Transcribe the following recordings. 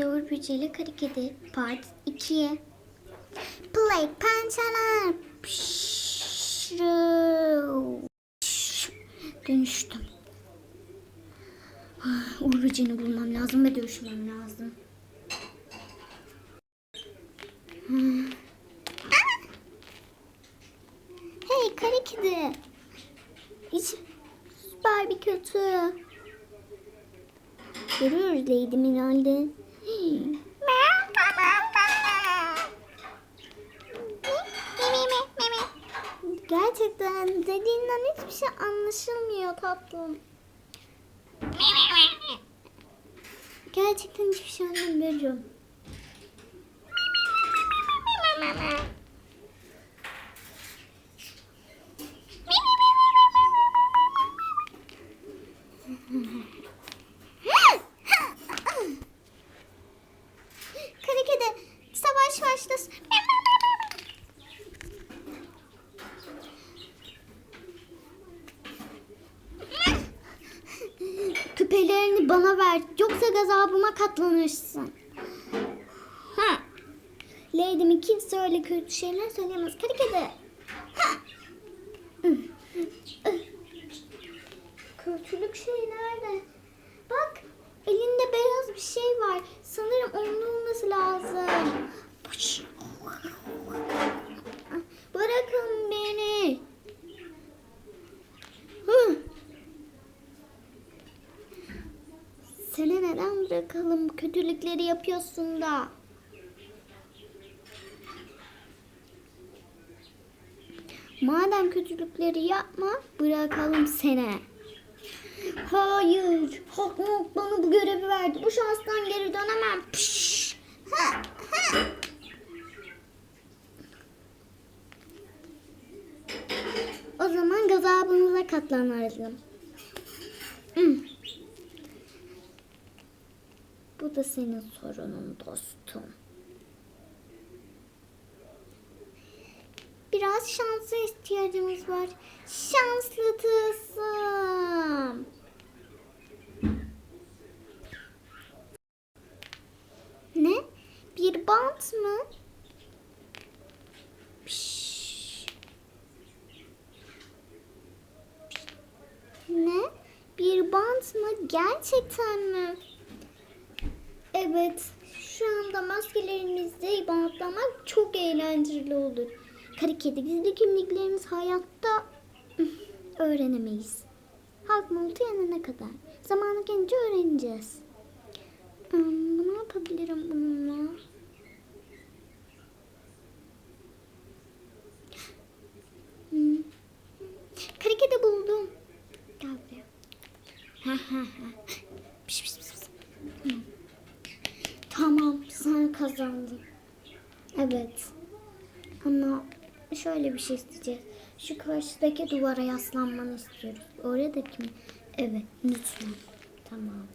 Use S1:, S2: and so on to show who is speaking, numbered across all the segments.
S1: Gavur Büceli Karikedi Part 2'ye Play pençeler Dönüştüm Uğur Böceğini bulmam lazım ve dönüşmem lazım Hey Karikedi İç Barbie kötü Görüyoruz Lady Minal'de. Gerçekten dediğinden hiçbir şey anlaşılmıyor tatlım. Gerçekten hiçbir şey anlamıyorum. Bana ver. Yoksa gazabıma katlanırsın. Ha. Lady'mi kimse öyle kötü şeyler söylemez. Kara kedi. Kötülük şey nerede? Bak elinde beyaz bir şey var. Sanırım onun olması lazım. Bırakın beni. Hı. Neden bırakalım? Kötülükleri yapıyorsun da. Madem kötülükleri yapma, bırakalım seni. Hayır, Hakmok bana bu görevi verdi. Bu şanstan geri dönemem. Pişş. Ha, ha. O zaman gazabımıza katlanalım. Bu da senin sorunun dostum. Biraz şansa ihtiyacımız var. Şanslı tılsım. Ne? Bir bant mı? Ne? Bir bant mı? Gerçekten mi? Evet. Şu anda maskelerimizde bantlamak çok eğlenceli olur. Kara kedi gizli kimliklerimiz hayatta öğrenemeyiz. Halk multu yanına kadar. Zamanı gelince öğreneceğiz. Hmm, ne yapabilirim bununla? Hmm. Kara kedi buldum. Gel buraya. Ha ha ha. Piş, piş, piş, piş. Hmm. Tamam sen kazandın. Evet. Ama şöyle bir şey isteyeceğiz. Şu karşıdaki duvara yaslanmanı istiyoruz. Oradaki mi? Evet lütfen. Tamam.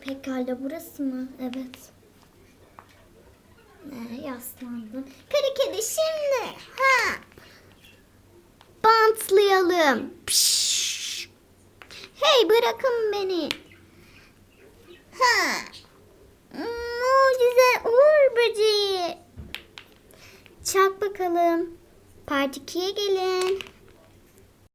S1: Pekala burası mı? Evet. Ee, yaslandın. Kara kedi şimdi. Ha. Bantlayalım. Pişş. Hey bırakın beni. Ha. Mucize uğur böceği. Çak bakalım. Part 2'ye gelin.